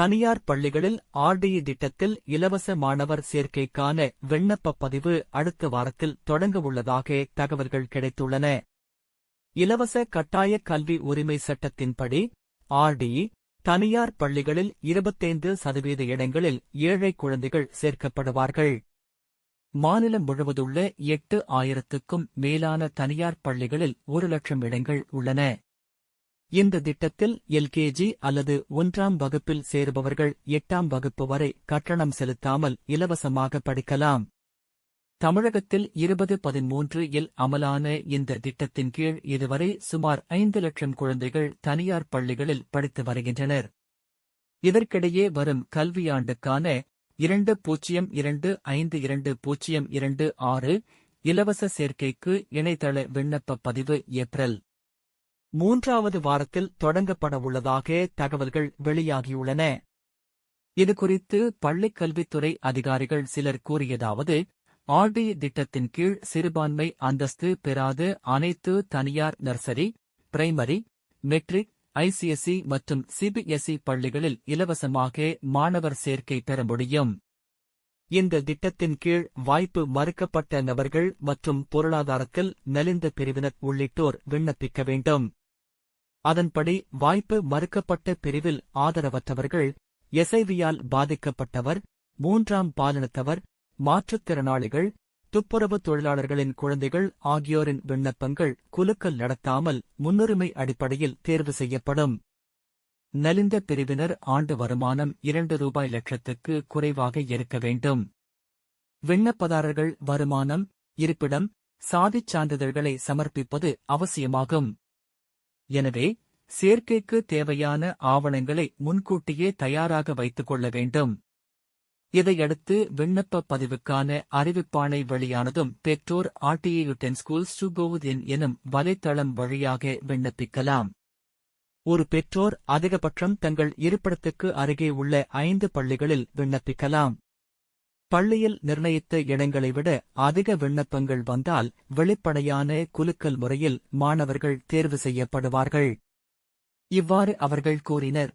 தனியார் பள்ளிகளில் ஆர்டிஇ திட்டத்தில் இலவச மாணவர் சேர்க்கைக்கான விண்ணப்ப பதிவு அடுத்த வாரத்தில் தொடங்கவுள்ளதாக தகவல்கள் கிடைத்துள்ளன. இலவச கட்டாய கல்வி உரிமை சட்டத்தின்படி ஆர்டிஇ தனியார் பள்ளிகளில் இருபத்தைந்து சதவீத இடங்களில் ஏழை குழந்தைகள் சேர்க்கப்படுவார்கள். மாநிலம் முழுவதுள்ள எட்டு ஆயிரத்துக்கும் மேலான தனியார் பள்ளிகளில் ஒரு லட்சம் இடங்கள் உள்ளன. இந்த திட்டத்தில் எல்கேஜி அல்லது ஒன்றாம் வகுப்பில் சேருபவர்கள் எட்டாம் வகுப்பு வரை கட்டணம் செலுத்தாமல் இலவசமாக படிக்கலாம். தமிழகத்தில் இருபது பதிமூன்று இல் அமலான இந்த திட்டத்தின் கீழ் இதுவரை சுமார் ஐந்து லட்சம் குழந்தைகள் தனியார் பள்ளிகளில் படித்து வருகின்றனர். இதற்கிடையே வரும் கல்வியாண்டுக்கான இரண்டு பூஜ்ஜியம் இரண்டு ஐந்து இரண்டு பூஜ்ஜியம் இரண்டு ஆறு இலவச சேர்க்கைக்கு இணையதள விண்ணப்ப பதிவு ஏப்ரல். மூன்றாவது வாரத்தில் தொடங்கப்படவுள்ளதாக தகவல்கள் வெளியாகியுள்ளன. இதுகுறித்து பள்ளிக் கல்வித்துறை அதிகாரிகள் சிலர் கூறியதாவது ஆர்டி திட்டத்தின் கீழ் சிறுபான்மை அந்தஸ்து பெறாத அனைத்து தனியார் நர்சரி பிரைமரி மெட்ரிக் ஐசிஎஸ்இ மற்றும் சிபிஎஸ்இ பள்ளிகளில் இலவசமாக மாணவர் சேர்க்கை பெற முடியும். இந்த திட்டத்தின் கீழ் வாய்ப்பு மறுக்கப்பட்ட நபர்கள் மற்றும் பொருளாதாரத்தில் நலிந்த பிரிவினர் உள்ளிட்டோர் விண்ணப்பிக்க வேண்டும். அதன்படி வாய்ப்பு மறுக்கப்பட்ட பிரிவில் ஆதரவற்றவர்கள் எஸ்ஐவியால் பாதிக்கப்பட்டவர் மூன்றாம் பாலினத்தவர் மாற்றுத்திறனாளிகள் துப்புரவு தொழிலாளர்களின் குழந்தைகள் ஆகியோரின் விண்ணப்பங்கள் குலுக்கல் நடத்தாமல் முன்னுரிமை அடிப்படையில் தேர்வு செய்யப்படும். நலிந்த பிரிவினர் ஆண்டு வருமானம் இரண்டு ரூபாய் லட்சத்துக்கு குறைவாக இருக்க வேண்டும். விண்ணப்பதாரர்கள் வருமானம் இருப்பிடம் சாதிச் சான்றிதழ்களை சமர்ப்பிப்பது அவசியமாகும். எனவே சேர்க்கைக்கு தேவையான ஆவணங்களை முன்கூட்டியே தயாராக வைத்துக் கொள்ள வேண்டும். இதையடுத்து விண்ணப்ப பதிவுக்கான அறிவிப்பாணை வெளியானதும் பெற்றோர் ஆர்டிஏயுடன் ஸ்கூல்ஸ் டு கோவுதின் எனும் வலைத்தளம் வழியாக விண்ணப்பிக்கலாம். ஒரு பெற்றோர் அதிகபட்சம் தங்கள் இருப்பிடத்துக்கு அருகே உள்ள ஐந்து பள்ளிகளில் விண்ணப்பிக்கலாம். பள்ளியில் நிர்ணயித்த இடங்களை விட அதிக விண்ணப்பங்கள் வந்தால் வெளிப்படையான குலுக்கல் முறையில் மாணவர்கள் தேர்வு செய்யப்படுவார்கள். இவ்வாறு அவர்கள் கூறினர்.